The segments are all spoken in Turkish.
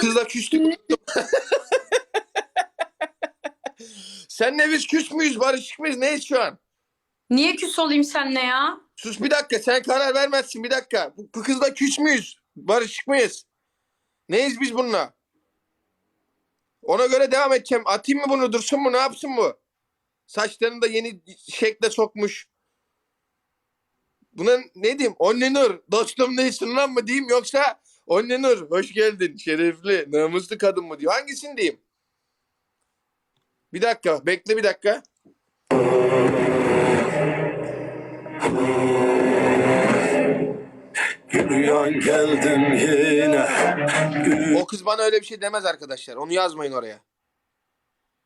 Kızla küstük. Senle biz küs müyüz? Barışık mıyız? Neyiz şu an? Niye küs olayım seninle ya? Sus bir dakika. Sen karar vermezsin. Bir dakika. Bu, bu kızla küs müyüz? Barışık mıyız? Neyiz biz bununla? Ona göre devam edeceğim. Atayım mı bunu? Dursun mu? Ne yapsın bu? Saçlarını da yeni şekle sokmuş. Buna ne diyeyim? Onlenur. Dostum değilsin lan mı diyeyim? Yoksa Onlenur. Hoş geldin. Şerefli. Namuslu kadın mı diyor? Hangisini diyeyim? Bir dakika. Bekle bir dakika. Yürüyen geldim yine O kız bana öyle bir şey demez arkadaşlar. Onu yazmayın oraya.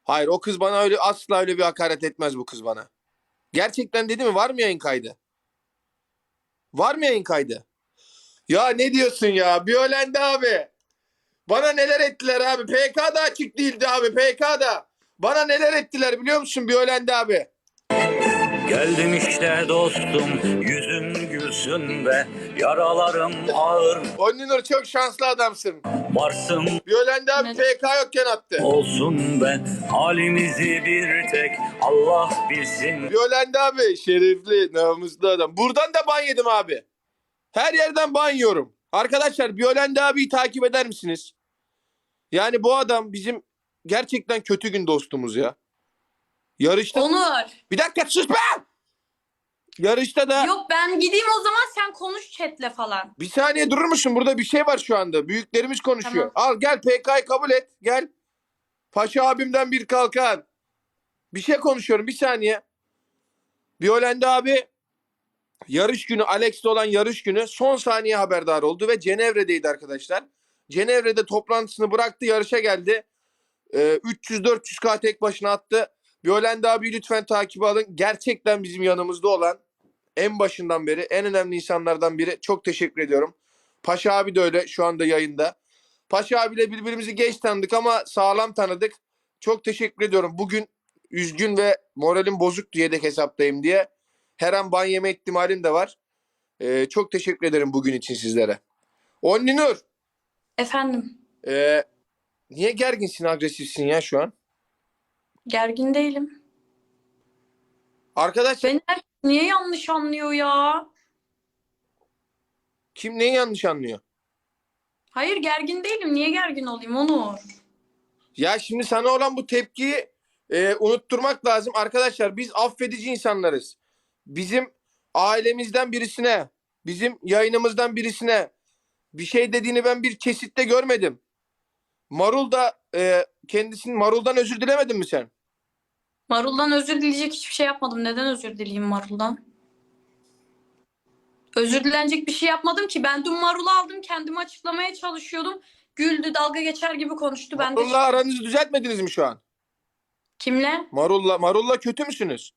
Hayır o kız bana öyle asla öyle bir hakaret etmez bu kız bana. Gerçekten dedi mi? Var mı yayın kaydı? Var mı yayın kaydı? Ya ne diyorsun ya? Biyolende abi. Bana neler ettiler abi. PK da açık değildi abi. PK da. Bana neler ettiler biliyor musun Biyolende abi? Geldim işte dostum Yüzün gülsün be Yaralarım ağır Onlinur çok şanslı adamsın. Varsın abi Ne- PK yokken attı. olsun be Halimizi bir tek Allah bilsin Biyolende abi şerefli namuslu adam. Buradan da ban yedim abi. Her yerden ban yiyorum. Arkadaşlar Biyolende abiyi takip eder misiniz? Yani bu adam bizim gerçekten kötü gün dostumuz ya. Yarışta... Onur. Bir dakika sus be! Yarışta da... Yok ben gideyim o zaman sen konuş chatle falan. Bir saniye durur musun? Burada bir şey var şu anda. Büyüklerimiz konuşuyor. Al gel PK'yı kabul et. Gel. Paşa abimden bir kalkan. Bir şey konuşuyorum. Bir saniye. Biyolende abi yarış günü Alex'le olan yarış günü son saniye haberdar oldu ve Cenevre'deydi arkadaşlar. Cenevre'de toplantısını bıraktı yarışa geldi. Ee, 300-400k tek başına attı. Biyolende abi lütfen takibi alın. Gerçekten bizim yanımızda olan en başından beri en önemli insanlardan biri. Çok teşekkür ediyorum. Paşa abi de öyle şu anda yayında. Paşa abiyle birbirimizi geç tanıdık ama sağlam tanıdık. Çok teşekkür ediyorum. Bugün üzgün ve moralim bozuk diye de hesaptayım diye. Her an ban yeme ihtimalim de var. Ee, çok teşekkür ederim bugün için sizlere. Onni Nur. Efendim ee, niye gerginsin, agresifsin ya şu an? Gergin değilim. Arkadaşlar Beni herkes niye yanlış anlıyor ya? kim neyi yanlış anlıyor? Hayır gergin değilim. Niye gergin olayım Onur? Ya şimdi sana olan bu tepkiyi e, unutturmak lazım. Arkadaşlar biz affedici insanlarız. Bizim ailemizden birisine, bizim yayınımızdan birisine bir şey dediğini ben bir kesitte görmedim. Marul da e, kendisinin Marul'dan özür dilemedin mi sen? Marul'dan özür dileyecek hiçbir şey yapmadım. Neden özür dileyeyim Marul'dan? Özür dilenecek bir şey yapmadım ki. Ben dün Marul'u aldım. Kendimi açıklamaya çalışıyordum. Güldü, dalga geçer gibi konuştu. Ben de Marul'la aranızı düzeltmediniz mi şu an? kimle? Marul'la Marul'la kötü müsünüz?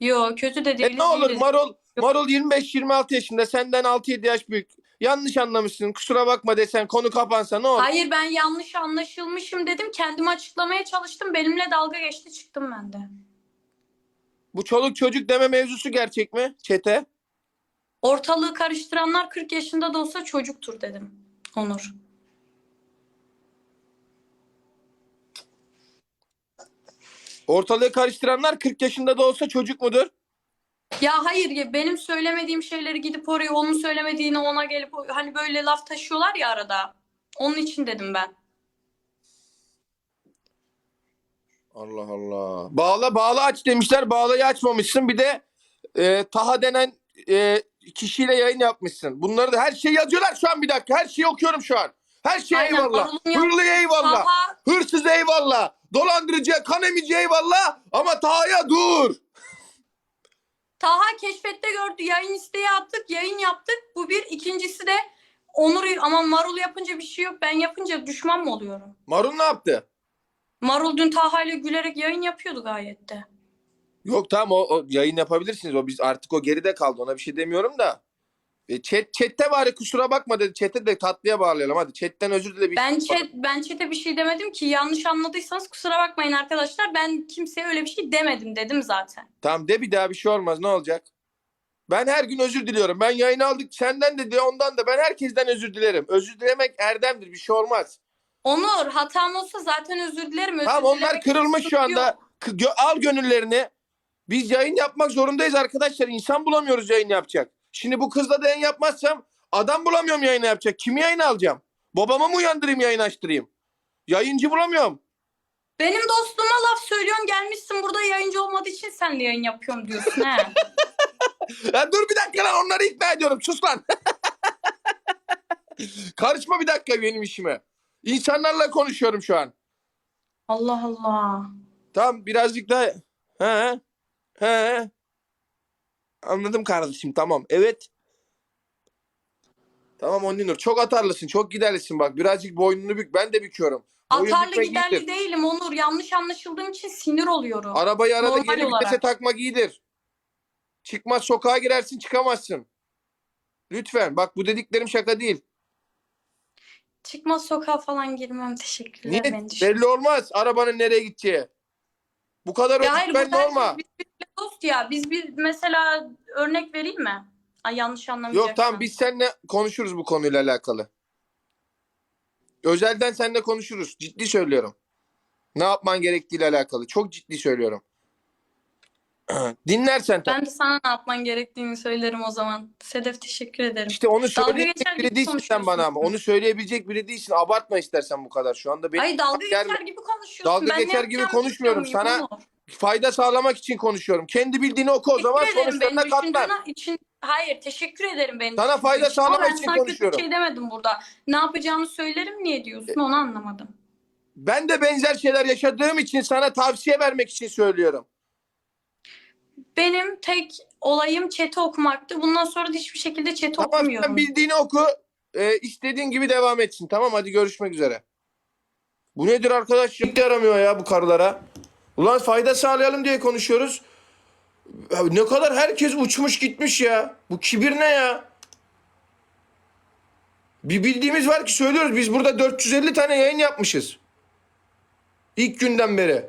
Yo kötü de E değiliz. ne olur değiliz. Marul Marul 25-26 yaşında senden 6-7 yaş büyük. Yanlış anlamışsın. Kusura bakma desen konu kapansa ne olur? Hayır ben yanlış anlaşılmışım dedim. Kendimi açıklamaya çalıştım. Benimle dalga geçti çıktım ben de. Bu çoluk çocuk deme mevzusu gerçek mi? Çete. Ortalığı karıştıranlar 40 yaşında da olsa çocuktur dedim. Onur. Ortalığı karıştıranlar 40 yaşında da olsa çocuk mudur? Ya hayır ya benim söylemediğim şeyleri gidip oraya onun söylemediğini ona gelip hani böyle laf taşıyorlar ya arada. Onun için dedim ben. Allah Allah. Bağla bağla aç demişler. Bağlayı açmamışsın. Bir de e, Taha denen e, kişiyle yayın yapmışsın. Bunları da her şeyi yazıyorlar şu an bir dakika. Her şeyi okuyorum şu an. Her şey Aynen, eyvallah. Hırlı eyvallah. Taha, Hırsız eyvallah. Dolandırıcı, kanemici eyvallah. Ama Taha'ya dur. Taha keşfette gördü. Yayın isteği attık. Yayın yaptık. Bu bir. İkincisi de Onur ama Marul yapınca bir şey yok. Ben yapınca düşman mı oluyorum? Marun ne yaptı? Marul dün Taha ile gülerek yayın yapıyordu gayet de. Yok tamam o, o yayın yapabilirsiniz. O biz artık o geride kaldı. Ona bir şey demiyorum da. E, chat, chatte bari kusura bakma dedi. Chat'e de tatlıya bağlayalım. Hadi chatten özür dile. Bir Ben chat, ben chat'e bir şey demedim ki. Yanlış anladıysanız kusura bakmayın arkadaşlar. Ben kimseye öyle bir şey demedim dedim zaten. Tamam de bir daha bir şey olmaz. Ne olacak? Ben her gün özür diliyorum. Ben yayın aldık senden de diye ondan da ben herkesten özür dilerim. Özür dilemek erdemdir bir şey olmaz. Onur hatam olsa zaten özür dilerim. Özür Tamam onlar dilemek kırılmış şu anda. yok. Gö- al gönüllerini. Biz yayın yapmak zorundayız arkadaşlar. İnsan bulamıyoruz yayın yapacak. Şimdi bu kızla da yayın yapmazsam adam bulamıyorum yayın yapacak. Kimi yayın alacağım? Babamı mı uyandırayım yayın açtırayım? Yayıncı bulamıyorum. Benim dostluğuma laf söylüyorsun gelmişsin burada yayıncı olmadığı için senle yayın yapıyorum diyorsun he. Ya dur bir dakika lan onları ikna ediyorum. Sus lan. Karışma bir dakika benim işime. İnsanlarla konuşuyorum şu an. Allah Allah. Tamam birazcık daha. He. He. Anladım kardeşim tamam. Evet. Tamam Onlinur çok atarlısın çok giderlisin bak birazcık boynunu bük ben de büküyorum. Boyun Atarlı bükmek giderli iyidir. değilim Onur. Yanlış anlaşıldığım için sinir oluyorum. Arabayı arada Normal geri olarak. vitese takmak iyidir. Çıkmaz sokağa girersin çıkamazsın. Lütfen bak bu dediklerim şaka değil. Çıkmaz sokağa falan girmem. Teşekkürler. Niye? beni düşün- Belli olmaz arabanın nereye gideceği. Bu kadar Ya hayır ben burada olma. herkes birbiriyle dost ya. Biz bir mesela örnek vereyim mi? Ay yanlış anlamayacaksan. Yok tamam biz seninle konuşuruz bu konuyla alakalı. Özelden seninle konuşuruz. Ciddi söylüyorum. Ne yapman gerektiğiyle alakalı. Çok ciddi söylüyorum. Dinlersen tabii. Ben de sana ne yapman gerektiğini söylerim o zaman. Sedef teşekkür ederim. İşte onu Dalga geçer biri gibi değilsin sen bana ama. Onu söyleyebilecek biri değilsin. Abartma istersen bu kadar. Şu anda benim Ay dalga yer- geçer gibi konuşuyorsun. Dalga Ben ne geçer gibi yapacağımı konuşmuyorum. Sana? Fayda sağlamak için konuşuyorum. Kendi bildiğini oku o zaman Teşekkür ederim sonuçlarına beni katlan. düşündüğün için. Hayır teşekkür ederim beni Sana fayda için. Ama sağlamak ben için sana konuşuyorum. kötü bir şey demedim burada. Ne yapacağımı söylerim niye diyorsun onu anlamadım. Ben de benzer şeyler yaşadığım için sana tavsiye vermek için söylüyorum. Benim tek olayım chat'i okumaktı. Bundan sonra da hiçbir şekilde chat'i Tamam okumuyorum. sen bildiğini oku. Ee, istediğin gibi devam etsin. Tamam hadi görüşmek üzere. Bu nedir arkadaş? Hiç yaramıyor ya bu karılara. Ulan fayda sağlayalım diye konuşuyoruz. Ya ne kadar herkes uçmuş gitmiş ya. Bu kibir ne ya? Bir bildiğimiz var ki söylüyoruz. Biz burada 450 tane yayın yapmışız. İlk günden beri.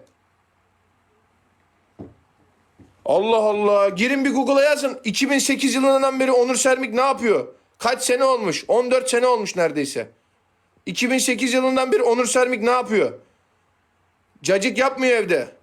Allah Allah. Girin bir Google'a yazın. 2008 yılından beri Onur Sermik ne yapıyor? Kaç sene olmuş? 14 sene olmuş neredeyse. 2008 yılından beri Onur Sermik ne yapıyor? Cacık yapmıyor evde.